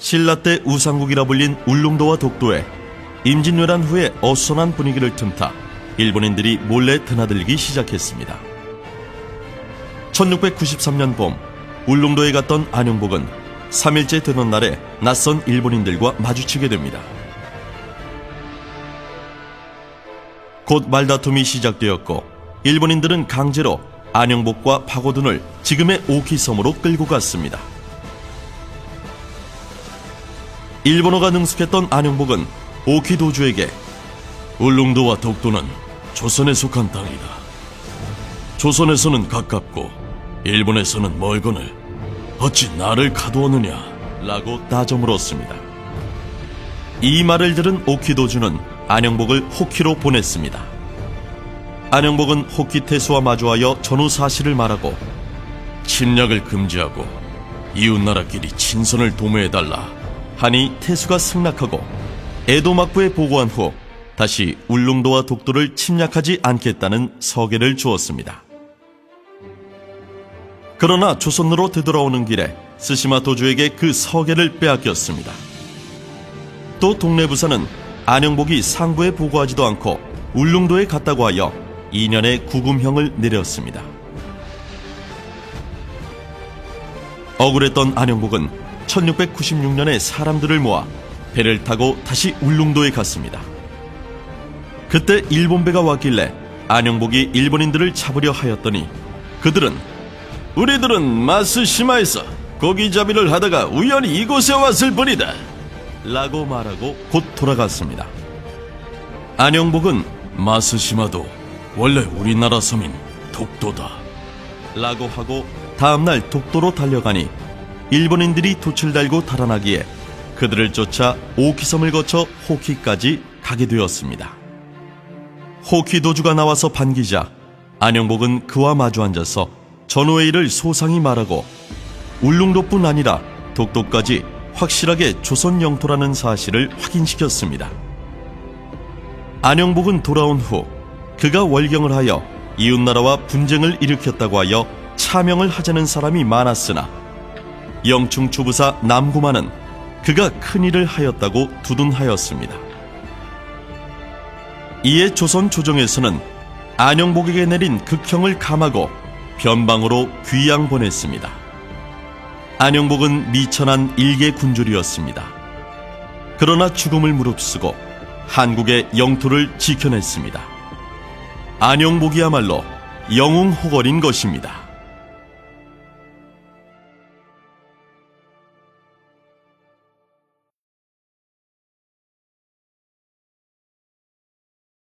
신라 때 우상국이라 불린 울릉도와 독도에 임진왜란 후에 어수선한 분위기를 틈타 일본인들이 몰래 드나들기 시작했습니다. 1693년 봄 울릉도에 갔던 안영복은 3일째 되던 날에 낯선 일본인들과 마주치게 됩니다. 곧 말다툼이 시작되었고 일본인들은 강제로 안영복과 파고든을 지금의 오키섬으로 끌고 갔습니다. 일본어가 능숙했던 안영복은 오키도주에게 울릉도와 독도는 조선에 속한 땅이다. 조선에서는 가깝고 일본에서는 멀거늘 어찌 나를 가두었느냐 라고 따져 물었습니다. 이 말을 들은 오키도주는 안영복을 호키로 보냈습니다. 안영복은 호키 태수와 마주하여 전후 사실을 말하고 침략을 금지하고 이웃나라끼리 친선을 도모해달라 하니 태수가 승낙하고 에도 막부에 보고한 후 다시 울릉도와 독도를 침략하지 않겠다는 서계를 주었습니다. 그러나 조선으로 되돌아오는 길에 스시마 도주에게 그 서계를 빼앗겼습니다. 또 동네 부사는 안영복이 상부에 보고하지도 않고 울릉도에 갔다고 하여 2년의 구금형을 내렸습니다. 억울했던 안영복은 1696년에 사람들을 모아 배를 타고 다시 울릉도에 갔습니다. 그때 일본 배가 왔길래 안영복이 일본인들을 잡으려 하였더니 그들은 우리들은 마스시마에서 고기잡이를 하다가 우연히 이곳에 왔을 뿐이다. 라고 말하고 곧 돌아갔습니다. 안영복은 마스시마도 원래 우리나라 섬인 독도다. 라고 하고 다음날 독도로 달려가니 일본인들이 돛을 달고 달아나기에 그들을 쫓아 오키섬을 거쳐 호키까지 가게 되었습니다. 호키 도주가 나와서 반기자 안영복은 그와 마주 앉아서 전후의 일을 소상히 말하고 울릉도뿐 아니라 독도까지 확실하게 조선 영토라는 사실을 확인시켰습니다. 안영복은 돌아온 후 그가 월경을 하여 이웃나라와 분쟁을 일으켰다고 하여 차명을 하자는 사람이 많았으나 영충 주부사 남구만은 그가 큰 일을 하였다고 두둔하였습니다. 이에 조선 조정에서는 안영복에게 내린 극형을 감하고 변방으로 귀양 보냈습니다. 안영복은 미천한 일개 군졸이었습니다. 그러나 죽음을 무릅쓰고 한국의 영토를 지켜냈습니다. 안영복이야말로 영웅호걸인 것입니다.